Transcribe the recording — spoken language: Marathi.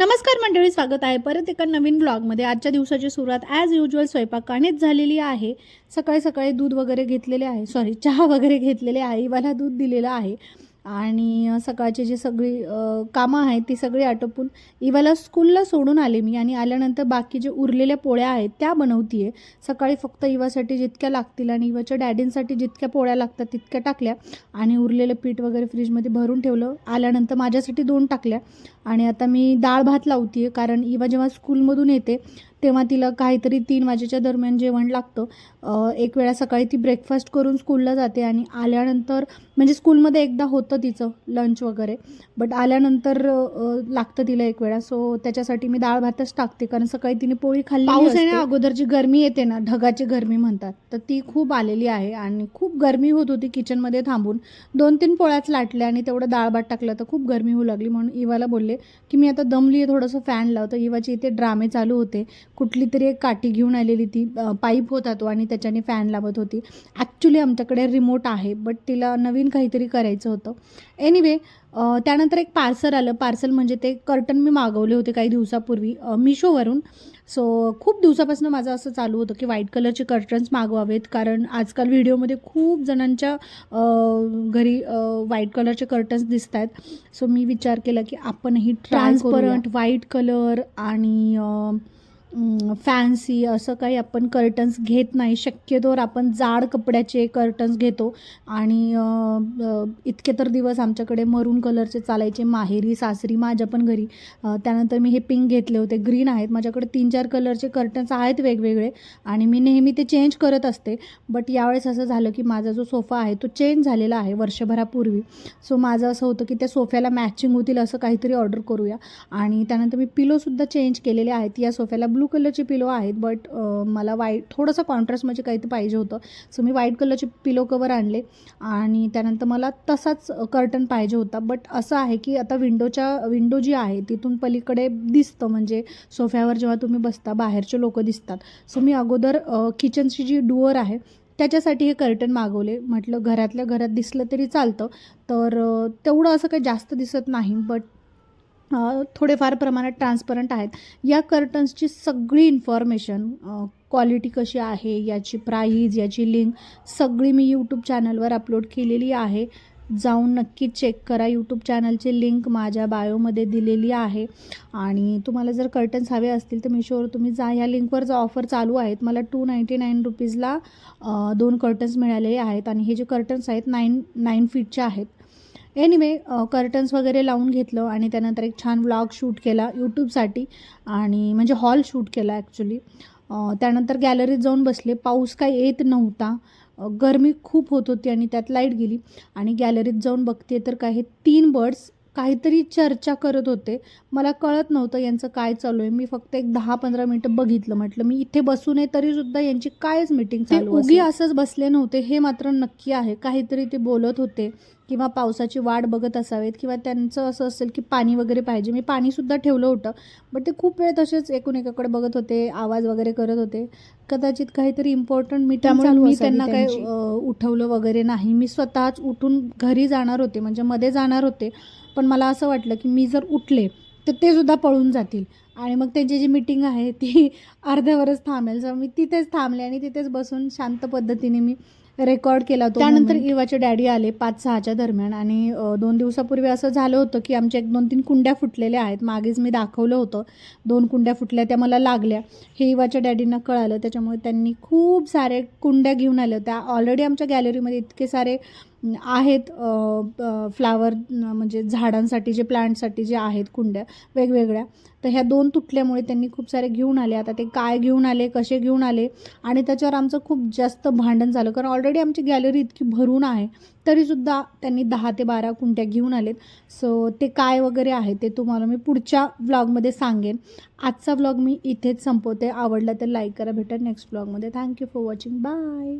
नमस्कार मंडळी स्वागत आहे. परत एका नवीन ब्लॉगमध्ये आजच्या दिवसाची सुरुवात ॲज युजल स्वयंपाकानेच झालेली आहे. सकाळी सकाळी दूध वगैरे घेतलेले आहे. सॉरी चहा वगैरे घेतलेले आहे. मला दूध दिलेलं आहे. आणि सकाळची जी सगळी कामं आहेत ती सगळी आटोपून इवाला स्कूलला सोडून आले मी आणि आल्यानंतर बाकी जे उरलेल्या पोळ्या आहेत त्या बनवते आहे सकाळी फक्त इवासाठी जितक्या लागतील आणि इवाच्या डॅडींसाठी जितक्या पोळ्या लागतात तितक्या टाकल्या आणि उरलेलं पीठ वगैरे फ्रीजमध्ये भरून ठेवलं. आल्यानंतर माझ्यासाठी दोन टाकल्या आणि आता मी डाळ भात लावते कारण इवा जेव्हा स्कूलमधून येते तेव्हा तिला काहीतरी तीन वाजेच्या दरम्यान जेवण लागतं. एक वेळा सकाळी ती ब्रेकफास्ट करून स्कूलला जाते आणि आल्यानंतर म्हणजे स्कूलमध्ये एकदा होतं तिचं लंच वगैरे बट आल्यानंतर लागतं तिला एक वेळा. सो त्याच्यासाठी मी डाळ भातच टाकते कारण सकाळी तिने पोळी खाल्ली पाऊस अगोदर जी गरमी येते ना? ढगाची गरमी म्हणतात. तर ती खूप आलेली आहे आणि खूप गरमी होत होती किचनमध्ये थांबून. दोन तीन पोळ्याच लाटल्या आणि तेवढं डाळ भात टाकलं तर खूप गरमी होऊ लागली. म्हणून इवाला बोलले की मी आता दमली आहे थोडंसं फॅन लावतं. इवाचे इथे ड्रामे चालू होते. कुठली तरी एक काठी घेऊन आलेली ती पाईप होता तो आणि त्याच्याने फॅन लावत होती. ॲक्च्युली आमच्याकडे रिमोट आहे बट तिला नवीन काहीतरी करायचं होतं. एनिवे त्यानंतर एक पार्सल आलं. पार्सल म्हणजे ते कर्टन मी मागवले होते काही दिवसापूर्वी मिशोवरून सो खूप दिवसापासून माझं असं चालू होतं की व्हाईट कलरचे कर्टन्स मागवावेत कारण आजकाल व्हिडिओमध्ये खूप जणांच्या घरी व्हाईट कलरचे कर्टन्स दिसत आहेत सो मी विचार केला की आपणही ट्रान्सपरंट व्हाईट कलर आणि फॅन्सी असं काही आपण कर्टन्स घेत नाही. शक्यतोवर आपण जाड कपड्याचे कर्टन्स घेतो. आणि इतके तर दिवस आमच्याकडे मरून कलरचे चालायचे. माहेरी सासरी माझ्या पण घरी. त्यानंतर मी हे पिंक घेतले होते. ग्रीन आहेत. माझ्याकडे तीन चार कलरचे कर्टन्स आहेत वेगवेगळे. आणि मी नेहमी ते चेंज करत असते. बट यावेळेस असं झालं की माझा जो सोफा आहे तो चेंज झालेला आहे वर्षभरापूर्वी. सो माझं असं होतं की त्या सोफ्याला मॅचिंग होतील असं काहीतरी ऑर्डर करूया. आणि त्यानंतर मी पिलोसुद्धा चेंज केलेले आहेत. या सोफ्याला ब्लू ब्लू कलरचे पिलो आहेत बट मला वाईट थोडंसं कॉन्ट्रास्ट म्हणजे काहीतरी पाहिजे होतं. सो मी व्हाईट कलरचे पिलो कवर आणले आणि त्यानंतर मला तसाच कर्टन पाहिजे होता. बट असं आहे की आता विंडोच्या विंडो जी आहे तिथून पलीकडे दिसतं. म्हणजे सोफ्यावर जेव्हा तुम्ही बसता बाहेरचे लोक दिसतात. सो मी अगोदर किचनची जी डुअर आहे त्याच्यासाठी हे कर्टन मागवले. म्हटलं घरातल्या घरात दिसलं तरी चालतं. तर तेवढं असं काही जास्त दिसत नाही. बट थोडेफार प्रमाणात ट्रान्सपरंट आहेत. या कर्टन्सची सगळी इन्फॉर्मेशन क्वालिटी कशी आहे याची प्राईज याची लिंक सगळी मी यूट्यूब चॅनलवर अपलोड केलेली आहे. जाऊन नक्की चेक करा. यूट्यूब चॅनलची लिंक माझ्या बायोमध्ये दिलेली आहे. आणि तुम्हाला जर कर्टन्स हवे असतील तर मिशोवर तुम्ही जा. ह्या लिंकवर जा ऑफर चालू आहेत मला टू नाईंटी नाईन रुपीजला दोन कर्टन्स मिळालेले आहेत. आणि हे जे कर्टन्स आहेत नाईन नाईन फीटचे आहेत. एनिवे कर्टन्स वगैरे लावून घेतलं आणि त्यानंतर एक छान व्लॉग शूट केला यूट्यूबसाठी आणि म्हणजे हॉल शूट केला ॲक्च्युली त्यानंतर गॅलरीत जाऊन बसले. पाऊस काय येत नव्हता. गरमी खूप होत होती आणि त्यात लाइट गेली. आणि गॅलरीत जाऊन बघते तर काय हे तीन बर्ड्स काहीतरी चर्चा करत होते. मला कळत नव्हतं यांचं काय चालू आहे. मी फक्त एक दहा पंधरा मिनटं बघितलं. म्हटलं मी इथे बसून आहे तरी सुद्धा यांची कायच मीटिंग चालू उगी असंच बसले नव्हते. हे मात्र नक्की आहे. काहीतरी ते बोलत होते किंवा पावसाची वाट बघत असावेत किंवा त्यांचं असं असेल की पाणी वगैरे पाहिजे. मी पाणीसुद्धा ठेवलं होतं. बट ते खूप वेळ तसेच एकूण एकाकडे बघत होते आवाज वगैरे करत होते. कदाचित काहीतरी इम्पॉर्टंट मी त्यामुळे मी त्यांना अ, उठवलं वगैरे नाही. मी स्वतःच उठून घरी जाणार होते म्हणजे मध्ये जाणार होते पण मला असं वाटलं की मी जर उठले तर ते सुद्धा पळून जातील. आणि मग त्यांची जी मीटिंग आहे ती अर्ध्यावरच थांबेल. सो मी तिथेच थांबले आणि तिथेच बसून शांत पद्धतीने मी रेकॉर्ड केला तो त्यानंतर इवाचे डॅडी आले पाच सहाच्या दरम्यान आणि दोन दिवसापूर्वी असं झालं होतं की आमच्या एक दोन तीन कुंड्या फुटलेल्या आहेत. मागेच मी दाखवलं होतं. दोन कुंड्या फुटल्या त्या मला लागल्या. हे इवाच्या डॅडींना कळालं. त्याच्यामुळे त्यांनी खूप सारे कुंड्या घेऊन आल्या होत्या. ऑलरेडी आमच्या गॅलरीमध्ये इतके सारे आहेत फ्लावर म्हणजे झाडांसाठी जे प्लांटसाठी जे आहेत कुंड्या वेगवेगळ्या तर ह्या दोन तुटल्यामुळे त्यांनी खूप सारे घेऊन आले. आता ते काय घेऊन आले कसे घेऊन आले आणि त्याच्यावर आमचं खूप जास्त भांडण झालं. कारण ऑलरेडी आमची गॅलरी इतकी भरून आहे तरीसुद्धा त्यांनी दहा ते बारा कुंट्या घेऊन आलेत. सो ते काय वगैरे आहे ते तुम्हाला मी पुढच्या व्लॉगमध्ये सांगेन. आजचा व्लॉग मी इथेच संपवते. आवडला तर लाईक करा भेटा next व्लॉगमध्ये thank you for watching bye